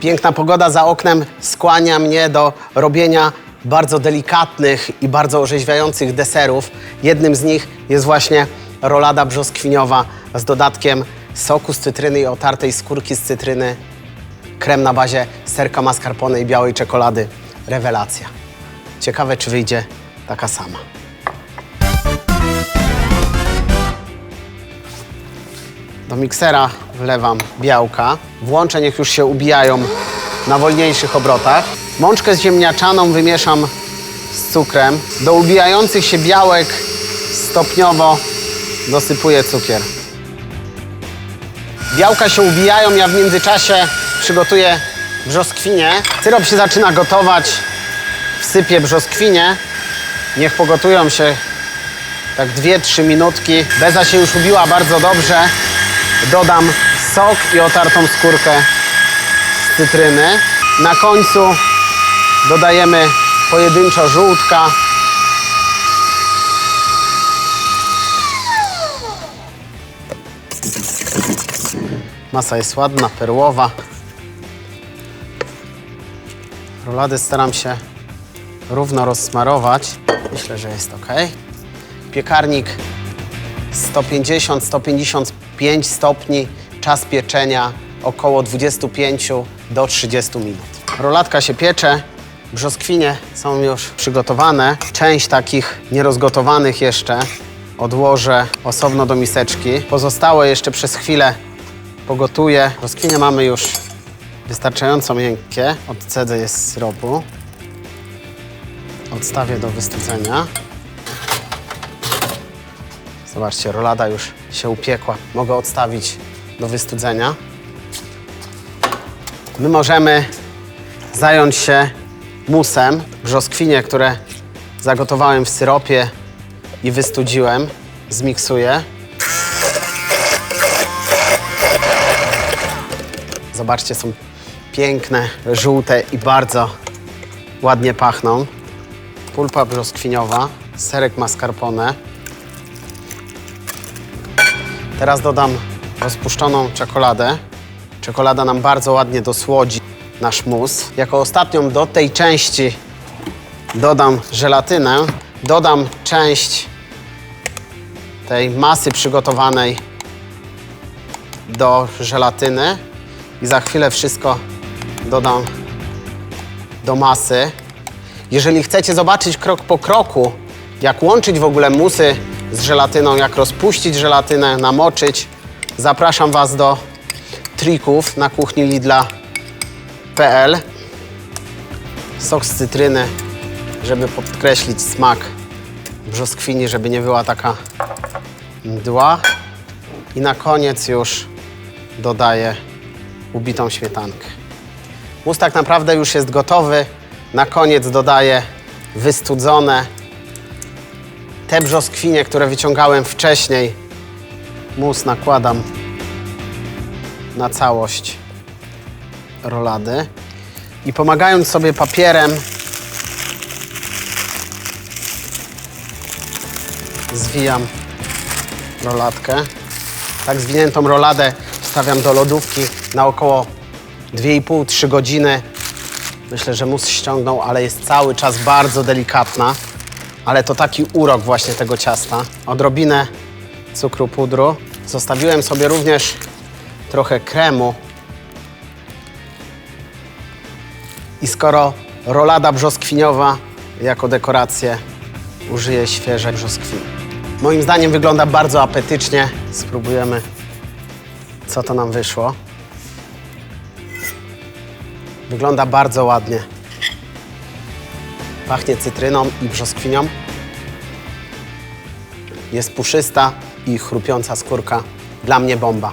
Piękna pogoda za oknem skłania mnie do robienia bardzo delikatnych i bardzo orzeźwiających deserów. Jednym z nich jest właśnie rolada brzoskwiniowa z dodatkiem soku z cytryny i otartej skórki z cytryny, krem na bazie serka mascarpone i białej czekolady. Rewelacja. Ciekawe, czy wyjdzie taka sama. Do miksera wlewam białka. Włączę, niech już się ubijają na wolniejszych obrotach. Mączkę ziemniaczaną wymieszam z cukrem. Do ubijających się białek stopniowo dosypuję cukier. Białka się ubijają, ja w międzyczasie przygotuję brzoskwinie. Syrop się zaczyna gotować. Wsypię brzoskwinie. Niech pogotują się tak 2-3 minutki. Beza się już ubiła bardzo dobrze. Dodam sok i otartą skórkę z cytryny. Na końcu dodajemy pojedynczo żółtka. Masa jest ładna, perłowa. Rolady staram się równo rozsmarować. Myślę, że jest ok. Piekarnik 150-155 stopni, czas pieczenia około 25 do 30 minut. Roladka się piecze, brzoskwinie są już przygotowane. Część takich nierozgotowanych jeszcze odłożę osobno do miseczki. Pozostałe jeszcze przez chwilę pogotuję. Brzoskwinie mamy już wystarczająco miękkie. Odcedzę je z syropu. Odstawię do wystudzenia. Zobaczcie, rolada już się upiekła. Mogę odstawić do wystudzenia. My możemy zająć się musem. Brzoskwinie, które zagotowałem w syropie i wystudziłem, zmiksuję. Zobaczcie, są piękne, żółte i bardzo ładnie pachną. Pulpa brzoskwiniowa, serek mascarpone. Teraz dodam rozpuszczoną czekoladę. Czekolada nam bardzo ładnie dosłodzi nasz mus. Jako ostatnią do tej części dodam żelatynę. Dodam część tej masy przygotowanej do żelatyny i za chwilę wszystko dodam do masy. Jeżeli chcecie zobaczyć krok po kroku, jak łączyć w ogóle musy z żelatyną, jak rozpuścić żelatynę, namoczyć, zapraszam Was do trików na kuchni Lidla.pl. Sok z cytryny, żeby podkreślić smak brzoskwini, żeby nie była taka mdła. I na koniec już dodaję ubitą śmietankę. Mus tak naprawdę już jest gotowy. Na koniec dodaję wystudzone te brzoskwinie, które wyciągałem wcześniej. Mus nakładam na całość rolady i pomagając sobie papierem zwijam roladkę. Tak zwiniętą roladę wstawiam do lodówki na około 2,5-3 godziny. Myślę, że mus ściągnął, ale jest cały czas bardzo delikatna. Ale to taki urok właśnie tego ciasta. Odrobinę cukru pudru. Zostawiłem sobie również trochę kremu. I skoro rolada brzoskwiniowa jako dekorację użyję świeże brzoskwini. Moim zdaniem wygląda bardzo apetycznie. Spróbujemy, co to nam wyszło. Wygląda bardzo ładnie. Pachnie cytryną i brzoskwinią. Jest puszysta i chrupiąca skórka. Dla mnie bomba.